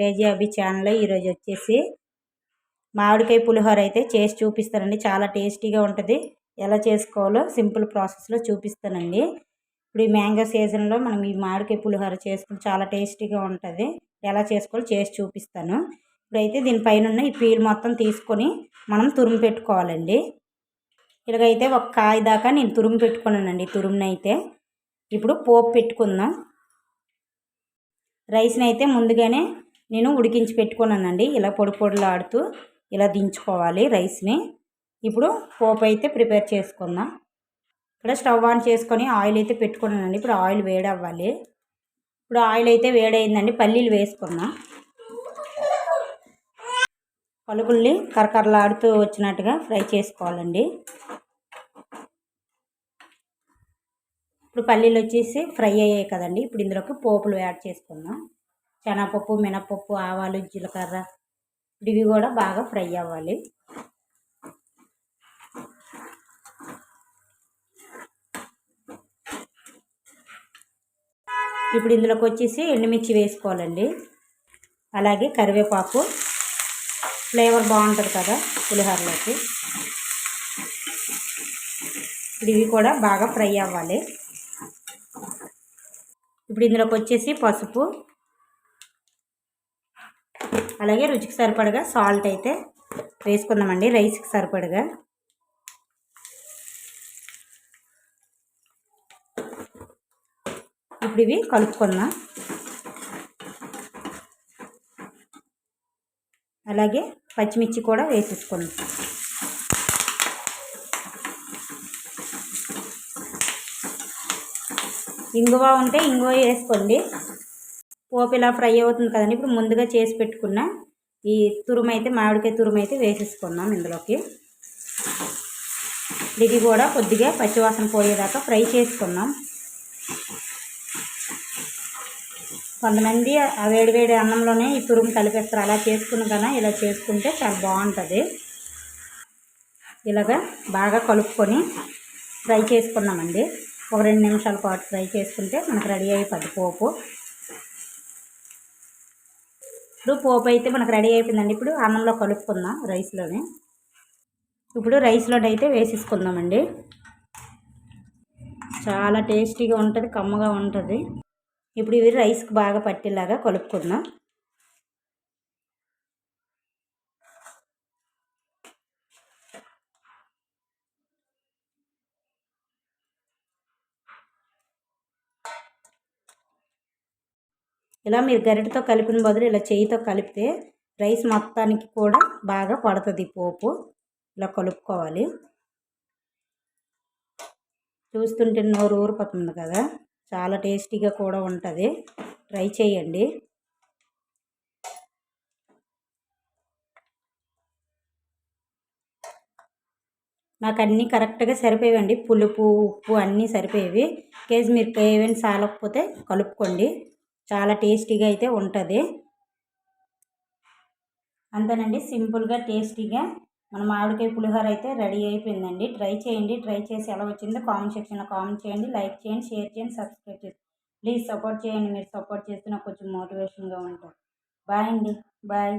Crazy అభి channel ఈరోజు వచ్చేసి మామిడికాయ పులిహోర అయితే చేసి చూపిస్తానండి. చాలా టేస్టీగా ఉంటుంది. ఎలా చేసుకోవాలో సింపుల్ ప్రాసెస్లో చూపిస్తానండి. ఇప్పుడు ఈ మ్యాంగో సీజన్లో మనం ఈ మామిడికాయ పులిహోర చేసుకుని చాలా టేస్టీగా ఉంటుంది. ఎలా చేసుకోవాలో చేసి చూపిస్తాను. ఇప్పుడైతే దీనిపైన ఉన్న ఈ పీల్ మొత్తం తీసుకొని మనం తురుము పెట్టుకోవాలండి. ఇలాగైతే ఒక కాయ దాకా నేను తురుము పెట్టుకున్నానండి. తురుమునైతే ఇప్పుడు పోపు పెట్టుకుందాం. రైస్ని అయితే ముందుగానే నేను ఉడికించి పెట్టుకున్నానండి. ఇలా పొడి పొడిలాడుతూ ఇలా దించుకోవాలి రైస్ని. ఇప్పుడు పోపు అయితే ప్రిపేర్ చేసుకుందాం. ఇక్కడ స్టవ్ ఆన్ చేసుకొని ఆయిల్ అయితే పెట్టుకున్నానండి. ఇప్పుడు ఆయిల్ వేడవ్వాలి. ఇప్పుడు ఆయిల్ అయితే వేడైందండి. పల్లీలు వేసుకుందాం. పలుకుల్ని కరకరలాడుతూ వచ్చినట్టుగా ఫ్రై చేసుకోవాలండి. ఇప్పుడు పల్లీలు వచ్చేసి ఫ్రై అయ్యాయి కదండి. ఇప్పుడు ఇందులోకి పోపులు యాడ్ చేసుకుందాం. శనగపప్పు మినపప్పు ఆవాలు జీలకర్ర ఇవి కూడా బాగా ఫ్రై అవ్వాలి. ఇప్పుడు ఇందులోకి వచ్చేసి ఎండుమిర్చి వేసుకోవాలండి. అలాగే కరివేపాకు. ఫ్లేవర్ బాగుంటుంది కదా పులిహోరలోకి. ఇవి కూడా బాగా ఫ్రై అవ్వాలి. ఇప్పుడు ఇందులోకి వచ్చేసి పసుపు. అలాగే రుచికి సరిపడగా సాల్ట్ అయితే వేసుకుందామండి రైస్కి సరిపడగా. ఇప్పుడు ఇవి కలుపుకుందాం. అలాగే పచ్చిమిర్చి కూడా వేసేసుకుందాం. ఇంగువ ఉంటే ఇంగువ వేసుకోండి. పోపు ఇలా ఫ్రై అవుతుంది కదండి. ఇప్పుడు ముందుగా చేసి పెట్టుకున్న ఈ తురుమైతే మామిడికాయ తురుము అయితే వేసేసుకుందాం ఇందులోకి. ఇది కూడా కొద్దిగా పచ్చివాసన పోయేదాకా ఫ్రై చేసుకున్నాం కొంతమంది ఆ వేడివేడి అన్నంలోనే ఈ తురుము కలిపేస్తారు. అలా చేసుకున్న కన్నా ఇలా చేసుకుంటే చాలా బాగుంటుంది. ఇలాగా బాగా కలుపుకొని ఫ్రై చేసుకున్నామండి. ఒక రెండు నిమిషాల పాటు ఫ్రై చేసుకుంటే మనకు రెడీ అయిపోద్ది పోపు. ఇప్పుడు పోపు అయితే మనకు రెడీ అయిపోయిందండి. ఇప్పుడు అన్నంలో కలుపుకుందాం రైస్లోనే. ఇప్పుడు రైస్లో అయితే వేసేసుకుందామండి. చాలా టేస్టీగా ఉంటుంది కమ్మగా ఉంటుంది. ఇప్పుడు ఇవి రైస్కి బాగా పట్టేలాగా కలుపుకుందాం. ఇలా మీరు గరిటతో కలిపిన బదులు ఇలా చేయితో కలిపితే రైస్ మొత్తానికి కూడా బాగా పడుతుంది పోపు. ఇలా కలుపుకోవాలి. చూస్తుంటే నోరు ఊరిపోతుంది కదా. చాలా టేస్టీగా కూడా ఉంటుంది. ట్రై చేయండి. నాకు అన్నీ కరెక్ట్గా సరిపోయేవండి పులుపు ఉప్పు అన్నీ సరిపోయేవి. కేజీ మీరు ఏమైనా సాలకపోతే కలుపుకోండి. చాలా టేస్టీగా అయితే ఉంటుంది. అంతేనండి సింపుల్గా టేస్టీగా. మన మామిడికాయ పులిహోర అయితే రెడీ అయిపోయిందండి. ట్రై చేయండి ట్రై చేసి ఎలా వచ్చిందో కామెంట్ సెక్షన్లో కామెంట్ చేయండి. లైక్ చేయండి షేర్ చేయండి సబ్స్క్రైబ్ చేయండి ప్లీజ్ సపోర్ట్ చేయండి. మీరు సపోర్ట్ చేస్తే నాకు కొంచెం మోటివేషన్గా ఉంటుంది బాయ్ అండి బాయ్.